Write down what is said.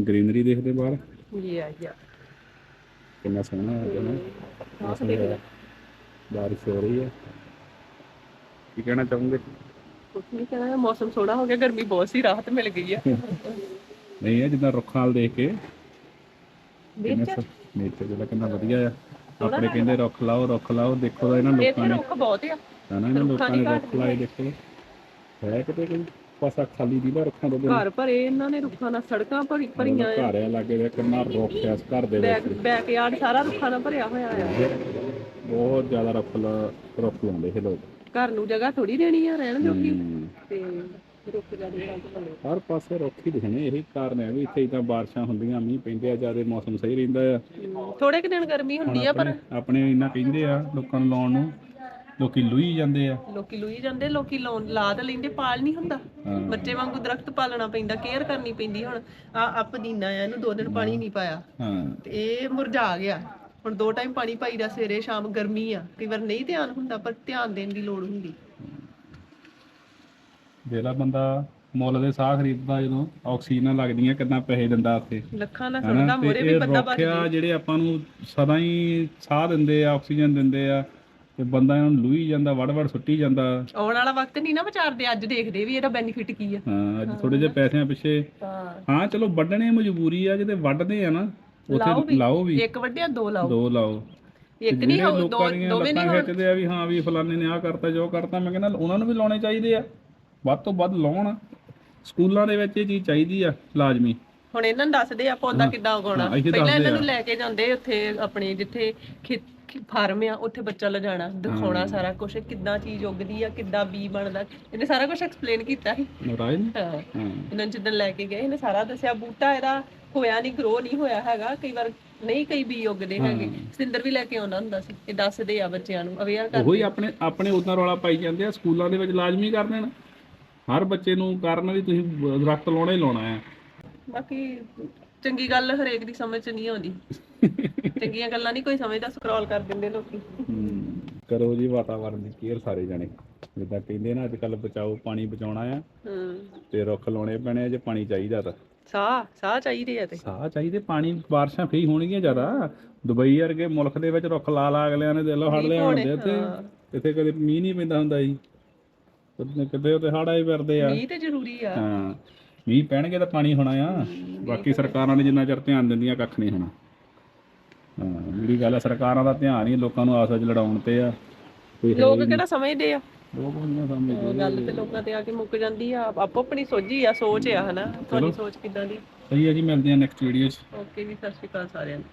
Greenery ਦੇਖਦੇ ਬਾਹਰ? ਯਾ ਯਾ ਕਿੰਨਾ ਸੋਹਣਾ ਹੈ ਜਨਾ ਮੌਸਮ ਹੈ ਬਾਰਿਸ਼ ਹੋ ਰਹੀ ਹੈ। ਕੀ ਕਹਿਣਾ ਚਾਹੋਗੇ? ਕੁਛ ਨਹੀਂ ਕਹਿਣਾ ਮੌਸਮ ਥੋੜਾ ਹੋ ਗਿਆ ਗਰਮੀ ਬਹੁਤ ਸੀ ਰਾਹਤ ਮਿਲ ਗਈ ਆ। ਨਹੀਂ ਹੈ ਜਿੱਦਾਂ ਰੁੱਖਾਂ ਵੱਲ ਦੇਖ ਕੇ। ਨੇਚਰ ਜਿਹੜਾ ਕਿੰਨਾ ਵਧੀਆ ਆ। ਆਪਣੇ ਕਹਿੰਦੇ ਰੁੱਖ ਲਾਓ ਰੁੱਖ ਲਾਓ ਦੇਖੋ ਤਾਂ ਇਹਨਾਂ ਲੋਕਾਂ ਇੱਥੇ ਨੇ। ਰੁੱਖ ਬਹੁਤ ਆ। ਹਨਾ ਇਹਨਾਂ ਲੋਕਾਂ ਨੇ ਰੁੱਖ ਲਾਏ ਦੇਖੋ। ਹੈ ਕਿਤੇ ਕੋਈ? ਪਾਸਾ ਖਾਲੀ ਦੀ ਰੁੱਖਾਂ ਤੋਂ ਬਿਨਾਂ? ਘਰ ਭਰੇ ਇਹਨਾਂ ਨੇ ਰੁੱਖਾਂ ਨਾਲ ਸੜਕਾਂ ਭਰੀ ਭਰੀਆਂ ਆ ਘਰ ਆ ਲਾਗੇ ਦੇ ਕਿੰਨਾ ਰੁੱਖ ਆ ਇਸ ਘਰ ਦੇ ਵਿੱਚ। ਬੈਕ ਬੈਕਯਾਰਡ ਸਾਰਾ ਰੁੱਖਾਂ ਨਾਲ ਭਰਿਆ ਹੋਇਆ ਆ। ਬਹੁਤ ਜ਼ਿਆਦਾ ਰੁੱਖ ਲਾ- ਰੁੱਖ ਲਾਉਂਦੇ ਇਹ ਲੋਕ। ਘਰ ਨੂੰ ਜਗ੍ਹਾ ਥੋੜੀ ਦੇਣੀ ਆ ਰਹਿਣ ਜੋਗੀ। ਹਮ। ਤੇ ਰੁੱਖ ਜਾਂਦੇ ਹਰ ਪਾਸੇ ਰੁੱਖ ਹੀ ਦਿਖਣੇ ਇਹੀ ਕਾਰਨ ਹੈ ਵੀ ਇੱਥੇ ਇਦਾਂ ਬਾਰਿਸ਼ਾਂ ਹੁੰਦੀਆਂ ਮੀਂਹ ਪੈਂਦੇ ਆ ਜ਼ਿਆਦਾ ਮੌਸਮ ਸਹੀ ਰਹਿੰਦਾ ਆ। ਥੋੜੇ ਕਿ ਦਿਨ ਗਰਮੀ ਹੁੰਦੀ ਆ ਪਰ ਆਪਣੇ ਆਪਣੇ ਇੰਨਾ ਕਹਿੰਦੇ ਆ ਲੋਕਾਂ ਨੂੰ ਲਾਉਣ ਨੂੰ ਲੋਕੀ ਲੁਈ ਜਾਂਦੇ ਆ। ਲੋਕੀ ਲੁਈ ਜਾਂਦੇ ਲੋਕੀ ਲਾਉਣ ਲਾ ਤਾਂ ਲੈਂਦੇ ਪਾਲ ਨਹੀਂ ਹੁੰਦਾ। ਹਾਂ। ਬੱਚੇ ਵਾਂਗੂ ਦਰਖਤ ਪਾਲਣਾ ਪੈਂਦਾ ਕੇਅਰ ਕਰਨੀ ਪੈਂਦੀ। ਹੁਣ ਆ ਆ ਪੁਦੀਨਾ ਆ ਇਹਨੂੰ ਦੋ ਦਿਨ ਪਾਣੀ ਨਹੀਂ ਪਾਇਆ। ਹਾਂ। ਤੇ ਇਹ ਮੁਰਝਾ ਗਿਆ। ਹੁਣ ਦੋ ਟਾਈਮ ਪਾਣੀ ਪਾਈਦਾ ਸਵੇਰੇ ਸ਼ਾਮ ਗਰਮੀ ਆ। ਕਈ ਵਾਰ ਨਹੀਂ ਧਿਆਨ ਹੁੰਦਾ ਪਰ ਧਿਆਨ ਦੇਣ ਦੀ ਲੋੜ ਹੁੰਦੀ। ਜਿਹੜਾ ਬੰਦਾ ਮੁੱਲ ਦੇ ਸਾਹ ਖਰੀਦਦਾ ਜਦੋਂ ਆਕਸੀਜਨ ਲੱਗਦੀਆਂ ਕਿੰਨਾ ਪੈਸੇ ਦਿੰਦਾ ਉੱਥੇ। ਲੱਖਾਂ ਦਾ ਹਨਾ? ਸੁਣਦਾ ਮੋਰੇ ਵੀ ਇਹ ਬੰਦਾ ਰੁੱਖ ਆ ਬਚ ਜਿਹੜੇ ਆਪਾਂ ਨੂੰ ਸਦਾ ਹੀ ਸਾਹ ਦਿੰਦੇ ਆ ਆਕਸੀਜਨ ਦਿੰਦੇ ਆ। ਤੇ ਬੰਦਾ ਇਹਨਾਂ ਨੂੰ ਲੂਈ ਜਾਂਦਾ ਵੜ ਵੜ ਸੁੱਟੀ ਜਾਂਦਾ। ਆਉਣ ਵਾਲਾ ਵਕਤ ਨਹੀਂ ਨਾ ਵਿਚਾਰਦੇ ਅੱਜ ਦੇਖਦੇ ਵੀ ਇਹਦਾ ਬੈਨੀਫਿਟ ਕੀ ਆ। ਹਾਂ ਅੱਜ ਥੋੜੇ ਜਿਹੇ ਪੈਸਿਆਂ ਪਿੱਛੇ। ਹਾਂ। ਹਾਂ ਚਲੋ ਵੱਢਣੇ ਮਜਬੂਰੀ ਆ ਜਿਹਦੇ ਵੱਢਦੇ ਆ ਨਾ ਲਾਓ ਉੱਥੇ ਵੀ। ਲਾਓ ਵੀ। ਇੱਕ ਵੱਡਿਆ ਦੋ ਲਾਓ। ਦੋ ਲਾਓ। ਇੱਕ ਨਹੀਂ ਹੋ ਦੋ ਲੋਕਾਂ ਦੀਆਂ ਦੋਵੇਂ ਨਹੀਂ ਲੱਤਾਂ ਖਿੱਚਦੇ ਆ ਵੀ ਹਾਂ ਵੀ ਫਲਾਣੇ ਨੇ ਆਹ ਕਰਤਾ ਜੋ ਕਰਤਾ ਮੈਂ ਕਹਿੰਦਾ ਉਹਨਾਂ ਨੂੰ ਵੀ ਲਾਉਣੇ ਚਾਹੀਦੇ ਆ। ਵੱਧ ਤੋਂ ਵੱਧ ਲਾਉਣ। ਸਕੂਲਾਂ ਦੇ ਵਿੱਚ ਇਹ ਚੀਜ਼ ਚਾਹੀਦੀ ਆ ਲਾਜ਼ਮੀ। ਹੁਣ ਇਹਨਾਂ ਨੂੰ ਦੱਸਦੇ ਆ ਪੌਦਾ ਕਿੱਦਾਂ ਉਗਾਉਣਾ ਹਾਂ, ਪਹਿਲਾਂ ਦੱਸਦੇ ਇਹਨਾਂ ਨੂੰ ਆ। ਲੈ ਕੇ ਜਾਂਦੇ ਉੱਥੇ ਆਪਣੇ ਜਿੱਥੇ ਫਾਰਮ ਆ ਉੱਥੇ ਬੱਚਾ ਲਿਜਾਣਾ ਦਿਖਾਉਣਾ ਸਾਰਾ ਕੁਝ ਕਿੱਦਾਂ ਚੀਜ਼ ਉੱਗਦੀ ਆ ਕਿੱਦਾਂ ਬੀ ਬਣਦਾ ਇਹਨੇ ਸਾਰਾ ਕੁਝ ਐਕਸਪਲੇਨ ਕੀਤਾ ਸੀ। ਨਰਾਜ ਨੇ ਹਾਂ। ਹਾਂ। ਇਹਨਾਂ ਨੂੰ ਜਿੱਦਣ ਲੈ ਕੇ ਗਏ ਇਹਨੇ ਸਾਰਾ ਦੱਸਿਆ ਬੂਟਾ ਇਹਦਾ ਹੋਇਆ ਨਹੀਂ ਗਰੋ ਨਹੀਂ ਹੋਇਆ ਹੈਗਾ ਕਈ ਵਾਰ ਨਹੀਂ ਕਈ ਬੀ ਉੱਗਦੇ ਹੈਗੇ। ਸਿੰਦਰ ਵੀ ਲੈ ਕੇ ਆਉਂਦਾ ਹੁੰਦਾ ਸੀ ਇਹ ਦੱਸਦੇ ਆ ਬੱਚਿਆਂ ਨੂੰ ਅਵੇਅਰ ਕਰ ਉਹੀ ਆਪਣੇ ਆਪਣੇ ਉਦਾਂ ਰੌਲਾ ਪਾਈ ਜਾਂਦੇ ਆ ਸਕੂਲਾਂ ਦੇ ਵਿੱਚ ਲਾਜ਼ਮੀ ਕਰ ਦੇਣ। ਹਰ ਬੱਚੇ ਨੂੰ ਕਰਨ ਵੀ ਤੁਸੀਂ ਦਰਖਤ ਲਾਉਣਾ ਹੀ ਲਾਉਣਾ ਆ ਬਾਕੀ ਚੰਗੀ ਗੱਲ ਹਰੇਕ ਦੀ ਸਮਝ ਚ ਨਹੀਂ ਆਉਂਦੀ। ਚੰਗੀਆਂ ਗੱਲਾਂ ਨਹੀਂ ਕੋਈ ਸਮਝਦਾ ਸਕਰੋਲ ਕਰ ਦਿੰਦੇ ਲੋਕੀ। ਕਰੋ ਜੀ ਵਾਤਾਵਰਨ ਦੀ ਕੇਅਰ ਸਾਰੇ ਜਾਣੇ। ਜਿੱਦਾਂ ਕਹਿੰਦੇ ਨਾ ਅੱਜ ਕੱਲ ਬਚਾਓ ਪਾਣੀ ਬਚਾਉਣਾ ਆ। ਹੂੰ। ਤੇ ਰੁੱਖ ਲਾਉਣੇ ਪੈਣੇ ਆ ਜੇ ਪਾਣੀ ਚਾਹੀਦਾ ਤਾਂ। ਸਾਹ ਸਾਹ ਚਾਹੀਦੇ ਆ ਤੇ। ਸਾਹ ਚਾਹੀਦੇ ਪਾਣੀ ਬਾਰਿਸ਼ਾਂ ਹੀ ਹੋਣਗੀਆਂ ਜ਼ਿਆਦਾ। ਦੁਬਈ ਵਰਗੇ ਮੁਲਕ ਦੇ ਵਿੱਚ ਰੁੱਖ ਲਾ ਲਾ ਅਗਲਿਆਂ ਨੇ ਦੇ ਲੋ ਹੜ ਲਿਆ ਹੁੰਦੇ ਇੱਥੇ। ਇੱਥੇ ਕਦੇ ਮੀਂਹ ਨਹੀਂ ਪੈਂਦਾ ਹੁੰਦਾ ਜੀ। ਕਿਤੇ ਕਿਤੇ ਉੱਤੇ ਹੜ ਆਏ ਫਿਰਦੇ ਆ। ਮੀਂਹ ਤੇ ਜ਼ਰੂਰੀ ਆ। ਹਾਂ। ਮੀਂਹ ਪੈਣਗੇ ਤਾਂ ਪਾਣੀ ਹੋਣਾ ਆ। ਬਾਕੀ ਸਰਕਾਰਾਂ ਨੇ ਜਿੰਨਾ ਚਿਰ ਧਿਆਨ ਦਿੰਦੀਆਂ ਕੱਖ ਨਹੀਂ ਹੋਣਾ। ਹਾਂ ਜਿਹੜੀ ਗੱਲ ਆ ਸਰਕਾਰਾਂ ਦਾ ਧਿਆਨ ਹੀ ਲੋਕਾਂ ਨੂੰ ਆਸ ਵਿੱਚ ਲੜਾਉਣ ਤੇ ਆ। ਕੋਈ ਹੈ ਲੋਕ ਕਿਹੜਾ ਸਮਝਦੇ ਆ? ਲੋਕ ਨਹੀਂ ਸਮਝਦੇ। ਉਹ ਗੱਲ ਤੇ ਲੋਕਾਂ ਤੇ ਆ ਕੇ ਮੁੱਕ ਜਾਂਦੀ ਆ। ਆਪੋ ਆਪਣੀ ਸੋਝੀ ਆ ਸੋਚ ਆ ਹਨਾ? ਤੁਹਾਡੀ ਸੋਚ ਕਿਦਾਂ ਦੀ? ਸਹੀ ਹੈ ਜੀ ਮਿਲਦੇ ਆ ਨੈਕਸਟ ਵੀਡੀਓ 'ਚ। ਓਕੇ ਵੀ ਸਤਿ ਸ਼੍ਰੀ ਅਕਾਲ ਸਾਰਿਆਂ ਨੂੰ।